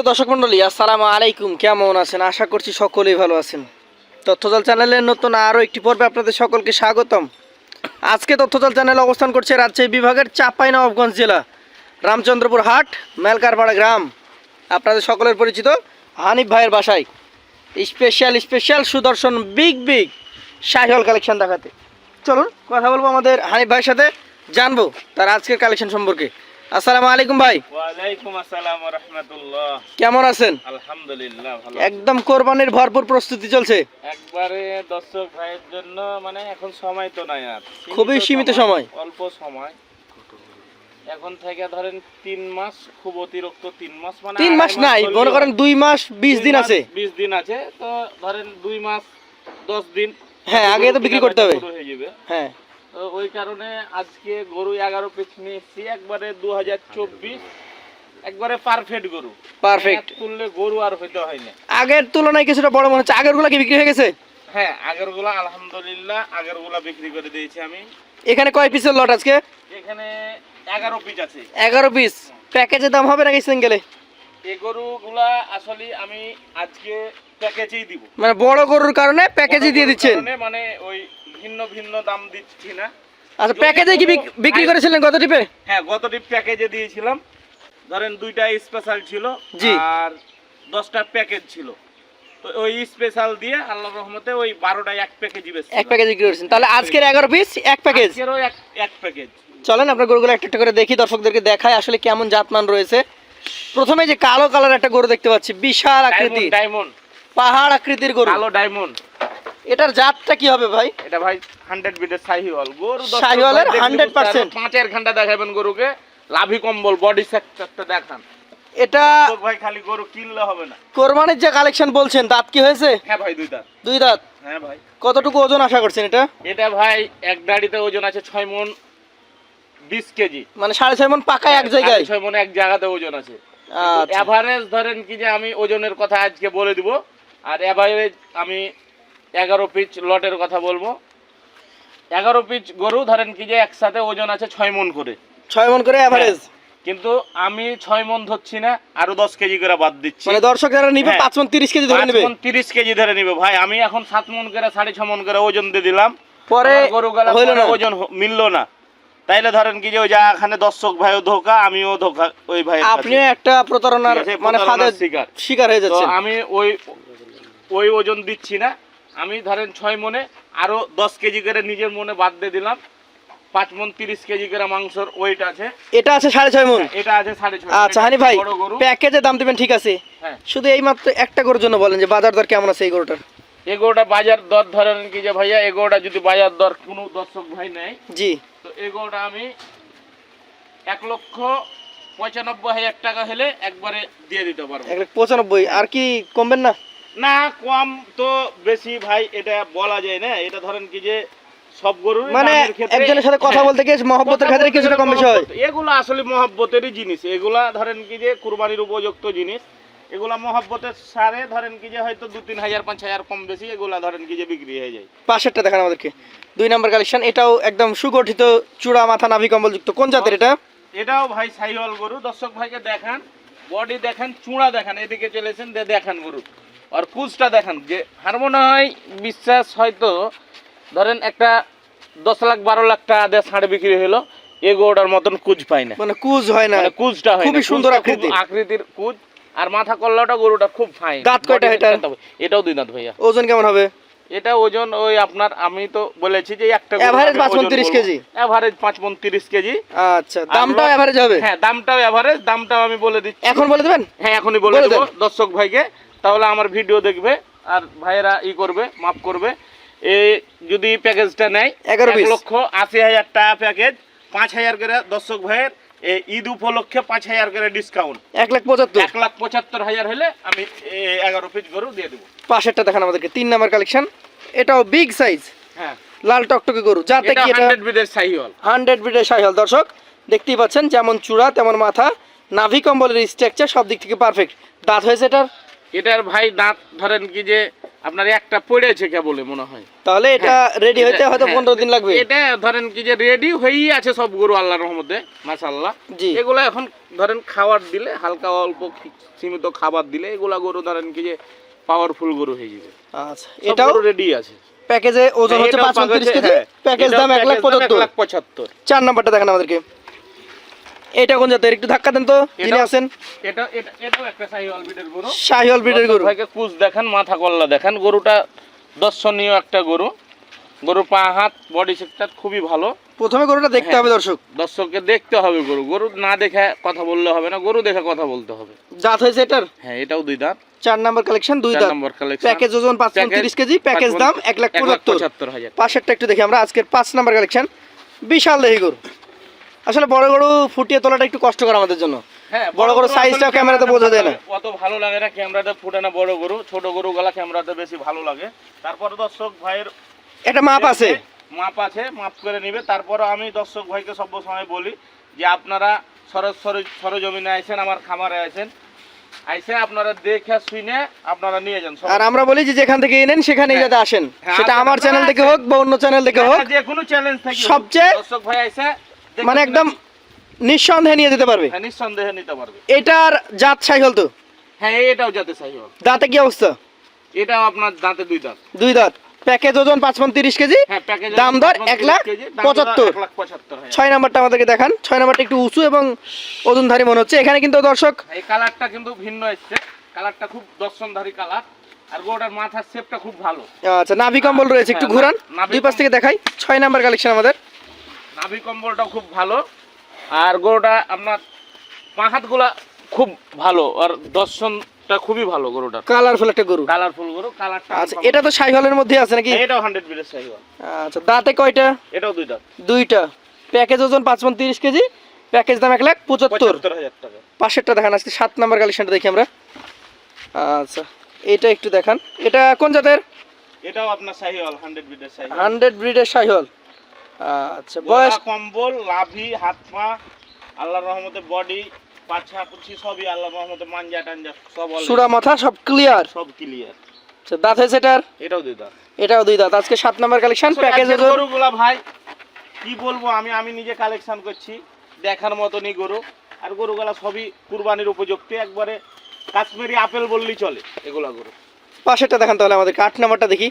সুপ্রিয় দর্শক মন্ডলী আসসালামু আলাইকুম। কেমন আছেন? আশা করছি সকলেই ভালো আছেন। তথ্যজল চ্যানেলের নতুন আরও একটি পর্বে আপনাদের সকলকে স্বাগতম। আজকে তথ্যজল চ্যানেল অবস্থান করছে রাজশাহী বিভাগের চাপাই নবাবগঞ্জ জেলা, রামচন্দ্রপুর হাট, মেলকারপাড়া গ্রাম। আপনাদের সকলের পরিচিত হানিফ ভাইয়ের বাসায়। স্পেশাল স্পেশাল সুদর্শন বিগ বিগ শাহিওয়াল কালেকশন দেখাতে। চলুন, কথা বলব আমাদের হানিফ ভাইয়ের সাথে। জানব তার আজকের কালেকশন সম্পর্কে। আসসালামু আলাইকুম ভাই। ওয়ালাইকুম আসসালাম রহমতুল্লাহ। কেমন আছেন? আলহামদুলিল্লাহ ভালো একদম কোরবানির ভরপুর প্রস্তুতি চলছে। একবারে দর্শক ভাইয়ের জন্য মানে এখন সময় তো নাই আর। খুবই সীমিত সময়। অল্প সময়। এখন থেকে ধরেন তিন মাস খুব অতিরিক্ত তিন মাস মানে তিন মাস নাই মনে করেন দুই মাস বিশ দিন আছে। বিশ দিন আছে তো ধরেন দুই মাস দশ দিন। হ্যাঁ, আগে তো বিক্রি করতে হবে। হয়ে হ্যাঁ। ওই কারণে আজকে গরু এগারো পিস নিয়ে এসেছি একবারে দু হাজার চব্বিশ একবারে পারফেক্ট গরু। পারফেক্ট তুললে গরু আর হইতে হয় না আগের তুলনায় কিছুটা বড় মনে হচ্ছে। আগেরগুলা কি বিক্রি হয়ে গেছে? হ্যাঁ আগেরগুলা আলহামদুলিল্লাহ আগেরগুলা বিক্রি করে দিয়েছি আমি। এখানে কয় পিসের লট আজকে? এখানে এগারো পিস আছে। এগারো পিস প্যাকেজের দাম হবে নাকি সিঙ্গেলে এই গরুগুলা আসলে আমি আজকে প্যাকেজেই দিব। মানে বড় গরুর কারণে প্যাকেজই দিয়ে দিচ্ছেন? মানে ওই ভিন্ন ভিন্ন দাম দিচ্ছি না। আচ্ছা প্যাকেজে কি বিক- বিক্রি করেছিলেন কত টিপে হ্যাঁ গত টিপ প্যাকেজে দিয়েছিলাম। ধরেন দুইটা স্পেশাল ছিল। আর দশটা প্যাকেজ ছিল। তো ওই স্পেশাল দিয়ে আল্লাহ রহমতে ওই বারোটা এক প্যাকেজই বেশি এক প্যাকেজ বিক্রি করেছেন। তাহলে আজকের এগারো পিস এক প্যাকেজ এক এক প্যাকেজ চলেন আপনার গরুগুলো একটা একটা করে দেখি দর্শকদেরকে দেখায় আসলে কেমন জাতমান রয়েছে। প্রথমে যে কালো কালার একটা গরু দেখতে পাচ্ছি বিশাল আকৃতি ডায়মন্ড ডায়মন্ড পাহাড় আকৃতির গরু। কালো ডায়মন্ড এটার জাতটা কি হবে ভাই? এটা ভাই হান্ড্রেড বিটের শাহিওয়াল। গরু দেখলে 100% পাঁচের ঘণ্টা দেখাবেন গরুকে। লাভি কম্বল বডি সেক্টরটা দেখান। এটা ভাই খালি গরু কিনলে হবে না। কোরবানির যে কালেকশন বলছেন দাঁত কি হয়েছে? হ্যাঁ ভাই দুইটা দুই দাঁত? হ্যাঁ ভাই। কতটুকু ওজন আশা করছেন এটা? এটা ভাই এক গাড়িতে ওজন আছে ছয় মন বিশ কেজি। মানে সাড়ে ছয় মন পাকা এক জায়গায় সাড়ে ছয় মন এক জায়গাতে ওজন আছে। আচ্ছা। এভারেজ ধরেন কি যে আমি ওজনের কথা আজকে বলে দিব আর এভারেজ আমি এগারো পিচ লটের কথা বলব। এগারো পিচ গরু ধরেন কি যে একসাথে ওজন আছে ছয় মন করে। ছয় মন করে অ্যাভারেজ কিন্তু আমি ছয় মন ধরছি না আরও দশ কেজি করে বাদ দিচ্ছি। মানে দর্শক যারা নিবে হ্যাঁ। পাঁচ মন তিরিশ কেজি ধরে নেবে। তিরিশ কেজি ধরে নিবে। ভাই আমি এখন সাত মন করে সাড়ে ছ মন করে ওজন দিয়ে দিলাম। পরে হইল না। ওজন মিললো না। তাইলে ধরেন কি যে ওই এখানে দর্শক ভাইও ধোকা আমিও ধোকা ওই ভাই আপনি একটা প্রতারণার মানে ফাঁদের শিকার। শিকার হয়ে তো যাচ্ছেন। আমি ওই ওই ওজন দিচ্ছি না। আমি ধরেন ছয় মনে আরও দশ কেজি করে নিজের মনে বাদ দিয়ে দিলাম। পাঁচ মন তিরিশ কেজি করে মাংসর ওয়েট আছে। এটা আছে সাড়ে ছয় মন? এটা আছে সাড়ে ছয় আচ্ছা হানি ভাই প্যাকেজে দাম দিবেন ঠিক আছে। হ্যাঁ। শুধু এই মাত্র একটা গরুর জন্য বলেন যে বাজার দর কেমন আছে এই গরুটার? এগোটা বাজার দর ধরেন কি যে ভাইয়া এগোটা যদি বাজার দর কোনো দর্শক ভাই নেয় জি। তো এগোটা আমি এক লক্ষ পঁচানব্বই হাজার টাকা হলে একবারে দিয়ে দিতে পারব। এক পঁচানব্বই আর কি কমবেন না? না কম তো বেশি ভাই এটা বলা যায় না। এটা ধরেন কি যে সব গরুর মানে একজনের সাথে কথা বলতে গিয়ে মহব্বতের ক্ষেত্রে কিছুটা কম বেশি হয়। এগুলো আসলে মহব্বতেরই জিনিস। এগুলা ধরেন কি যে কুরবানির উপযুক্ত জিনিস। এগুলা মহব্বতের সারে ধরেন কি যে হয়তো দু তিন হাজার পাঁচ হাজার কম বেশি এগুলা ধরেন কি যে বিক্রি হয়ে যায়। পাশেরটা দেখান আমাদেরকে। দুই নাম্বার কালেকশন এটাও একদম সুগঠিত চূড়া মাথা নাভি কম্বল যুক্ত কোন জাতের এটা? এটাও ভাই সাইহল গরু। দর্শক ভাইকে দেখান বডি দেখান চূড়া দেখান এদিকে চলেছেন দেখান গরু। আর কুচটা দেখান যে আর মনে হয় বিশ্বাস হয়তো ধরেন একটা দশ লাখ বারো লাখ টাকা দিয়ে ছাড়ে বিক্রি হলো এ গরুটার মতন কুচ পাই না। মানে কুজ হয় না। মানে কুচটা হয় খুবই সুন্দর আকৃতি। আকৃতির। কুচ আর মাথা কল্লাটা গরুটা খুব ফাইন। দাঁত কয়টা এটার? এটাও দুই দাঁত ভাইয়া। ওজন কেমন হবে? এটা ওজন ওই আপনার আমি তো বলেছি যে একটা মণ 30 কেজি? এভারেজ পাঁচ মন তিরিশ কেজি। আচ্ছা দামটাও আমরা- অ্যাভারেজ হবে? হ্যাঁ দামটাও এভারেজ দামটাও আমি বলে দিচ্ছি। এখন বলে দেবেন? হ্যাঁ এখনই বলে বলে দেবো। দর্শক ভাইকে তাহলে আমার ভিডিও দেখবে আর ভাইয়েরা ই করবে মাফ করবে। এই যদি প্যাকেজটা নেয় এগারো লক্ষ আশি হাজার টাকা প্যাকেজ পাঁচ হাজার করে দর্শক ভাইয়ের ঈদ উপলক্ষে পাঁচ হাজার করে ডিসকাউন্ট এক লাখ পঁচাত্তর। এক লাখ পঁচাত্তর হাজার হলে আমি এগারো পিস গরু দিয়ে দেবো। পাশেরটা দেখান আমাদেরকে তিন নাম্বার কালেকশন এটাও বিগ সাইজ হ্যাঁ। লাল টকটকে গরু। যাতে কি এটা হান্ড্রেড বিদের সাইহল হান্ড্রেড ব্রিডের সাইহল দর্শক দেখতেই পাচ্ছেন যেমন চূড়া তেমন মাথা। নাভি কম্বলের স্ট্রাকচার সব দিক থেকে পারফেক্ট দাঁত হয়েছে এটার এটার ভাই দাঁত ধরেন কি যে আপনার একটা পড়েছে কেবলে মনে হয়। তাহলে এটা রেডি হইতে হয়তো হ্যাঁ, পনেরো দিন লাগবে। এটা ধরেন কি যে রেডি হয়েই আছে সব গরু আল্লাহর রহমতে মাশাআল্লাহ। জি। এগুলো এখন ধরেন খাবার দিলে হালকা অল্প সীমিত খাবার দিলে এগুলা গরু ধরেন কি যে পাওয়ারফুল গরু হয়ে যাবে। আচ্ছা এটাও রেডি আছে। প্যাকেজে ওজন হচ্ছে এটাও পাঁচ পঁয়ত্রিশ package- কেজি। হ্যাঁ, প্যাকেজ দাম এক লাখ package দাম পঁচাত্তর লাখ পঁচাত্তর। চার নাম্বারটা দেখেন আমাদেরকে। এটা কোন জাতের? একটু ধাক্কা দেন তো যিনি আছেন। এটা এটা এটাও একটা বিটের গরু। শাহিওয়াল গরু। ভাইকে কুচ দেখান মাথা কল্লা দেখান। গরুটা দর্শনীয় একটা গরু। গরু পা হাত বডি সেক্টর খুবই ভালো। প্রথমে গরুটা দেখতে হ্যাঁ। হবে দর্শক। দর্শককে দেখতে হবে গরু। গরু না দেখে কথা বললে হবে না গরু দেখে কথা বলতে হবে। জাত হয়েছে এটার? হ্যাঁ এটাও দুই দাঁত। চার নাম্বার কালেকশন দুই দাঁত। নম্বর কালেকশন প্যাকেজ ওজন পাঁচ পঁয়ত্রিশ কেজি প্যাকেজ দাম এক লাখ পঁচাত্তর। পঁচাত্তর হাজার। পাশেরটা একটু দেখি আমরা আজকের পাঁচ নাম্বার কালেকশন বিশাল দেহি গরু। আসলে বড় গরু ফুটিয়ে তোলাটা একটু কষ্টকর আমাদের জন্য। হ্যাঁ বড় গরু গরু সাইজটাও আসলে ক্যামেরাতে বোঝা যায় না। অত ভালো লাগে না ক্যামেরাতে ফুটে না বড় গরু ছোট গরু গলা ক্যামেরাতে বেশি ভালো লাগে। তারপর দর্শক ভাইয়ের মাপ আছে। মাপ আছে মাপ করে নিবে। তারপর আমি দর্শক ভাইকে সব সময় বলি যে আপনারা সরজ সরজমিনে আইছেন আমার খামারে আইছেন আইসে আপনারা দেখে শুনে আপনারা নিয়ে যান। আর আমরা বলি যে যেখান থেকে এনেন সেখানেই হ্যাঁ। যাতে আসেন। হ্যাঁ, সেটা আমার চ্যানেল থেকে হোক বা অন্য চ্যানেল থেকে হোক যে কোনো চ্যানেল থাকে সবচেয়ে দর্শক ভাই আইসে দেখে মানে একদম নিঃসন্দেহে নিয়ে যেতে পারবে। হ্যাঁ, নিঃসন্দেহে নিতে পারবে। এটার জাত সাইকেল তো? হ্যাঁ এটাও যাতে চাই দাঁতে কি অবস্থা? এটাও আপনার দাঁতে দুই দাঁত। দুই দাঁত। প্যাকেজ ওজন পাঁচ তিরিশ কেজি হ্যাঁ প্যাকেজ দাম দর এক লাখ পঁচাত্তর। হাজার। ছয় নাম্বারটা আমাদেরকে দেখান। ছয় নাম্বারটা একটু উঁচু এবং ওজনধারী মনে হচ্ছে। এখানে কিন্তু দর্শক এই কালারটা কিন্তু ভিন্ন এসছে। কালারটা খুব দর্শনধারী কালার। আর গোটার মাথার শেপটা খুব ভালো। আচ্ছা নাভি কম্বল রয়েছে একটু হ্যাঁ, ঘুরান। দুই পাশ থেকে দেখাই। ছয় নাম্বার কালেকশন আমাদের। নাভি কম্বলটাও খুব ভালো। আর গরুটা আপনার পাহাতগুলা খুব ভালো আর দর্শনটা খুবই ভালো গরুটার। কালারফুল একটা গরু। কালারফুল গরু কালারটা আচ্ছা এটা তো সাইহলের মধ্যে আছে নাকি? এটাও বিলের আচ্ছা দাঁতে কয়টা? এটাও দুইটা দুইটা। প্যাকেজ ওজন পাঁচ তিরিশ কেজি প্যাকেজ দাম লাখ টাকা। পাশেরটা দেখান আজকে সাত নাম্বার কালেকশনটা দেখি আমরা। আচ্ছা এটা একটু দেখান। এটা কোন জাতের? এটাও আপনার ব্রিডের সাইহল। আচ্ছা বয়স কম্বল লাভি হাত পা আল্লাহর রহমতে বডি পাছা পুছি সবই আল্লাহর রহমতে মাঞ্জা টাঞ্জা সব সুরা মাথা সব ক্লিয়ার সব ক্লিয়ার আচ্ছা দাঁত হয়েছে এটার? এটাও দুইটা এটাও দুই দাঁত। আজকে সাত নাম্বার কালেকশন প্যাকেজ গরুগুলা ভাই কি বলব আমি আমি নিজে কালেকশন করছি দেখার মতনই গরু। আর গরুগুলা সবই কুরবানির উপযুক্ত একবারে কাশ্মীরি আপেল বললেই চলে এগুলা গরু। পাশেরটা দেখেন তাহলে আমাদের আট নাম্বারটা দেখি।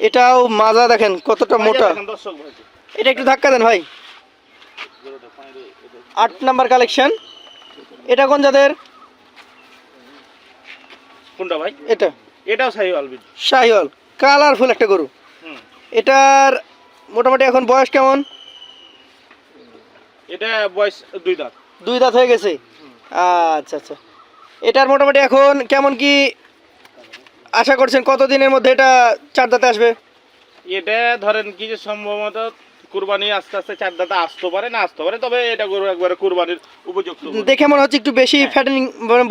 এটাও মাজা দেখেন কতটা মোটা। দর্শক ভাই। এটা একটু ধাক্কা দেন ভাই। আট নাম্বার কালেকশন এটা কোন যাদের কোনটা ভাই? এটা। এটাও আলবিদ শাহিওয়াল কালারফুল একটা গরু। এটার মোটামুটি এখন বয়স কেমন? এটা বয়স দুই দাঁত। দুই দাঁত হয়ে গেছে? আচ্ছা আচ্ছা। এটার মোটামুটি এখন কেমন কি আশা করছেন কত দিনের মধ্যে এটা চার দাঁতে আসবে? এটা ধরেন কি যে সম্ভবত কুরবানি আস্তে আস্তে চার দাঁতে আসতে পারে না আসতে পারে তবে এটা গরু একবারে কুরবানির উপযুক্ত দেখে মনে হচ্ছে একটু বেশি ফ্যাটেনিং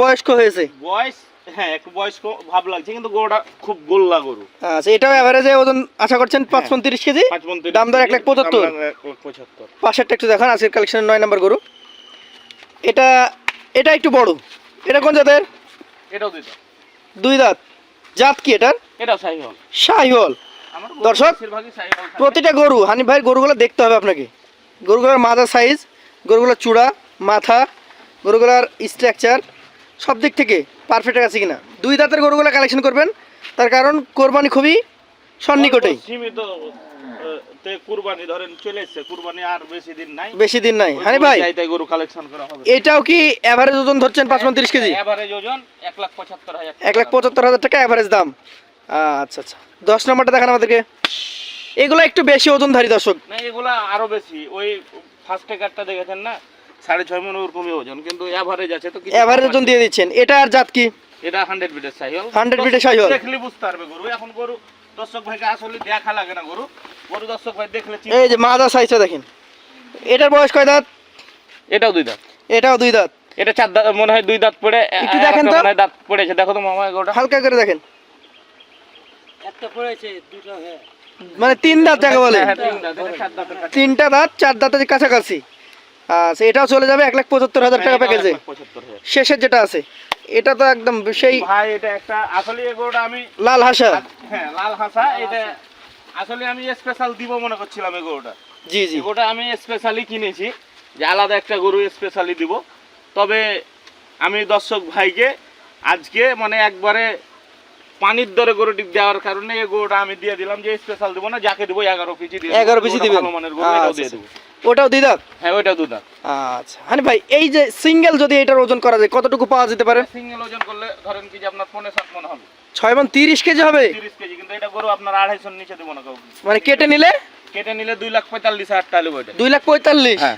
বয়স্ক হয়েছে। বয়স হ্যাঁ একটু বয়স্ক ভাব লাগছে কিন্তু গরুটা খুব গোল্লা গরু। আচ্ছা এটাও অ্যাভারেজে ওজন আশা করছেন পাঁচ হ্যাঁ। পঁয়ত্রিশ কেজি? দাম দর এক লাখ পঁচাত্তর। দাম দর এক লাখ পঁচাত্তর। পাশেরটা একটু দেখান আজকের কালেকশনের নয় নম্বর গরু। এটা এটা একটু বড়। এটা কোন জাতের? এটাও দিত। দুই দাঁত। জাত কি এটার? আমার দর্শক, প্রতিটা গরু হানিফ ভাইয়ের গরুগুলো দেখতে হবে আপনাকে। গরুগুলোর মাথা সাইজ গরুগুলোর চূড়া মাথা গরুগুলোর স্ট্রাকচার সব দিক থেকে পারফেক্ট আছে কিনা। দুই দাঁতের গরুগুলো কালেকশন করবেন তার কারণ কোরবানি খুবই সন্নিকটেই। সীমিত কুরবানি ধরেন চলে কুরবানি আর বেশি দিন নাই। বেশি দিন নাই। হানি ভাই গরু কালেকশন করা হবে। এটাও কি ওজন ধরছেন কেজি? এভারেজ ওজন এক লাখ পঁচাত্তর হাজার লাখ হাজার টাকা অ্যাভারেজ দাম। আচ্ছা আচ্ছা। দশ নম্বরটা দেখান আমাদেরকে। এগুলো একটু বেশি ওজনধারী দর্শক। না এগুলা আরও বেশি। ওই ফার্স্ট টেকারটা দেখেছেন না? সাড়ে ছয় মন ওরকমই ওজন কিন্তু এভারেজ আছে তো কম ওজন দিয়ে দিচ্ছেন। এটা আর জাত কি? এটা হান্ড্রেড বিটের সাইহল। 100 বিটের সাইহল। দেখলে বুঝতে পারবে গরু। এখন গরু দর্শক ভাইকে আসলে দেখা লাগে না গরু। গরু দর্শক ভাই দেখলে এই যে মাজা সাইজটা দেখেন। এটার বয়স কয় দাঁত? এটাও দুই দাঁত। এটাও দুই দাঁত। এটা চার দাঁত মনে হয় দুই দাঁত পড়ে একটু দেখেন তো। দাঁত পড়েছে। দেখো তো মামা হালকা করে দেখেন। একটা পড়েছে দুটো হ্যাঁ। মানে তিন দাঁত যাকে বলে। হ্যাঁ। তিনটা দাঁত চার দাঁতের কাছাকাছি। আচ্ছা এটাও চলে যাবে এক লাখ পঁচাত্তর হাজার টাকা প্যাকেজে। শেষের যেটা আছে এটা তো একদম সেই ভাই এটা একটা আসলে এই আমি লাল হাসা। হ্যাঁ লাল হাসা এটা আসলে আমি স্পেশাল দিব মনে করছিলাম এই গরুটা জি। জি আমি স্পেশালি কিনেছি যে আলাদা একটা গরু স্পেশালি দিব। তবে আমি দর্শক ভাইকে আজকে মানে একবারে পানির দরে গরুটি দেওয়ার কারণে এই গরুটা আমি দিয়ে দিলাম যে স্পেশাল দিব না যাকে দিব এগারো পিচি দিয়ে দেব। 11 পিচি গরুটা দিবেন? ভালো মানের গরু এটাও দিয়ে আচ্ছা। দেবো। ওটাও হ্যাঁ আচ্ছা। হানি ভাই এই যে সিঙ্গেল যদি এটার ওজন করা যায় কতটুকু পাওয়া যেতে পারে? সিঙ্গেল ওজন করলে ধরেন কি যে আপনার পনেরো সাত মনে হবে। ছয় মন তিরিশ কেজি হবে? তিরিশ কেজি কিন্তু এটা গরু আপনার আড়াইশোর নিচে দেবো না কাউকে। মানে কেটে নিলে? কেটে নিলে দুই লাখ পঁয়তাল্লিশ হাজার টাকা দুই লাখ পঁয়তাল্লিশ? হ্যাঁ।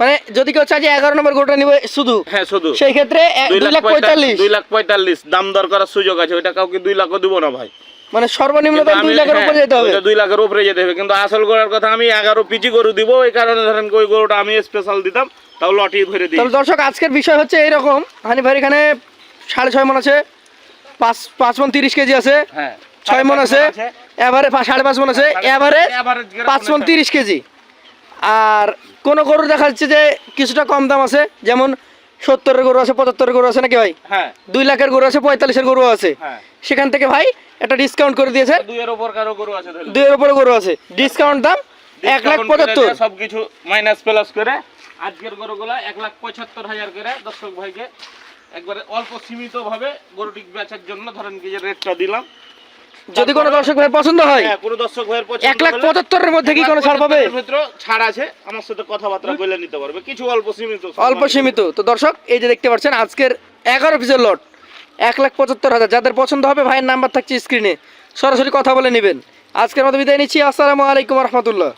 মানে যদি কেউ চায় যে এগারো নম্বর গরুটা নিবে শুধু হ্যাঁ শুধু। সেই ক্ষেত্রে দুই লাখ পঁয়তাল্লিশ। দুই লাখ পঁয়তাল্লিশ দাম দর করার সুযোগ আছে ওইটা কাউকে দুই লাখও দিব না ভাই। মানে সর্বনিম্ন দুই লাখের উপরে হ্যাঁ, যেতে হবে। দুই লাখের উপরে যেতে হবে। কিন্তু আসল গরুর কথা আমি এগারো পিচি গরু দিব এই কারণে ধরেন ওই গরুটা আমি স্পেশাল দিতাম তাও লটি ভরে দিই তাহলে দর্শক আজকের বিষয় হচ্ছে এইরকম। হানি ভাই এখানে সাড়ে ছয় মন আছে পাঁচ পাঁচ মন তিরিশ কেজি আছে হ্যাঁ ছয় মন আছে এবারে সাড়ে পাঁচ মন আছে এবারে পাঁচ মন তিরিশ কেজি। আর কোন গরু দেখা যাচ্ছে যে কিছুটা কম দাম আছে যেমন সত্তরের গরু আছে পঁচাত্তরের গরু আছে নাকি ভাই? হ্যাঁ। দুই লাখের গরু আছে পঁয়তাল্লিশের গরু আছে। হ্যাঁ। সেখান থেকে ভাই একটা ডিসকাউন্ট করে দিয়েছে। দুইয়ের উপর কারও গরু আছে দুইয়ের উপরে গরু আছে। ডিসকাউন্ট দাম এক লাখ পঁচাত্তর। সবকিছু মাইনাস প্লাস করে আজকের গরুগুলো এক লাখ পঁচাত্তর হাজার করে। দর্শক ভাইকে একবারে অল্প সীমিত ভাবে গরুটি বেচার জন্য ধরেন কি যে রেটটা দিলাম। যদি কোনো দর্শক ভাই পছন্দ হয় হ্যাঁ কোনো দর্শক ভাইয়ের পছন্দ এক লাখ পঁচাত্তরের মধ্যে কি কোনো ছাড় পাবে? মিত্র ছাড় আছে আমার সাথে কথাবার্তা বলে নিতে পারবে। কিছু অল্প সীমিত অল্প সীমিত। তো দর্শক এই যে দেখতে পাচ্ছেন আজকের এগারো পিসের লট এক লাখ পঁচাত্তর হাজার। যাদের পছন্দ হবে ভাইয়ের নাম্বার থাকছে স্ক্রিনে। সরাসরি কথা বলে নেবেন। আজকের মতো বিদায় নিচ্ছি। আসসালামু আলাইকুম রহমতুল্লাহ।